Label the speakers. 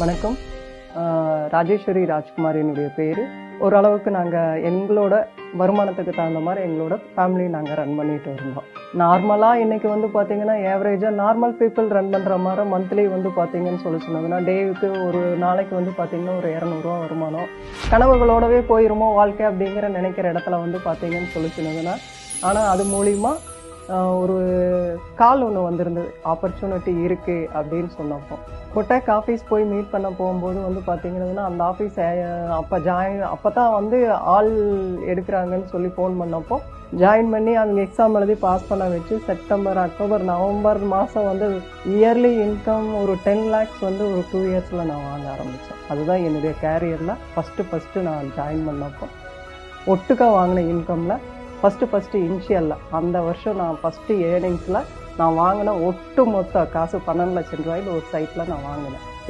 Speaker 1: வணக்கம். ராஜேஸ்வரி ராஜ்குமார் என்னுடைய பேர். ஓரளவுக்கு நாங்கள் எங்களோட வருமானத்துக்கு தகுந்த மாதிரி எங்களோட ஃபேமிலி நாங்கள் ரன் பண்ணிட்டு இருந்தோம். நார்மலாக இன்னைக்கு வந்து பார்த்தீங்கன்னா ஏவரேஜாக நார்மல் பீப்புள் ரன் பண்ணுற மாதிரி மந்த்லி வந்து பார்த்தீங்கன்னு சொல்லி சொன்னதுன்னா டேவுக்கு ஒரு நாளைக்கு வந்து பார்த்தீங்கன்னா ஒரு இரநூறுவா வருமானம். கனவுகளோடவே போயிருமோ வாழ்க்கை அப்படிங்கிற நினைக்கிற இடத்துல வந்து பார்த்தீங்கன்னு சொல்லி சொன்னதுன்னா ஆனால் அது மூலிமா ஒரு கால் ஒன்று வந்திருந்தது. ஆப்பர்ச்சுனிட்டி இருக்குது அப்படின்னு சொன்னப்போ. கொட்டேக் ஆஃபீஸ் போய் மீட் பண்ண போகும்போது வந்து பார்த்தீங்கன்னா அந்த ஆஃபீஸ் அப்போ ஜாயின் அப்போ தான் வந்து ஆள் எடுக்கிறாங்கன்னு சொல்லி ஃபோன் பண்ணப்போ ஜாயின் பண்ணி அவங்க எக்ஸாம் எழுதி பாஸ் பண்ண வச்சு செப்டம்பர் அக்டோபர் நவம்பர் மாதம் வந்து இயர்லி இன்கம் ஒரு டென் லேக்ஸ் வந்து ஒரு டூ இயர்ஸில் நான் வாங்க ஆரம்பித்தேன் அதுதான் என்னுடைய கேரியரில் ஃபஸ்ட்டு ஃபஸ்ட்டு நான் ஜாயின் பண்ணப்போ ஒட்டுக்காக வாங்கின இன்கமில் ஃபஸ்ட்டு ஃபஸ்ட்டு இனிஷியலில் அந்த வருஷம் நான் ஃபஸ்ட்டு ஏர்னிங்ஸில் நான் வாங்கின ஒட்டு மொத்த காசு பன்னெண்டு லட்சம் ரூபாயில் ஒரு சைட்டில் நான் வாங்கினேன்.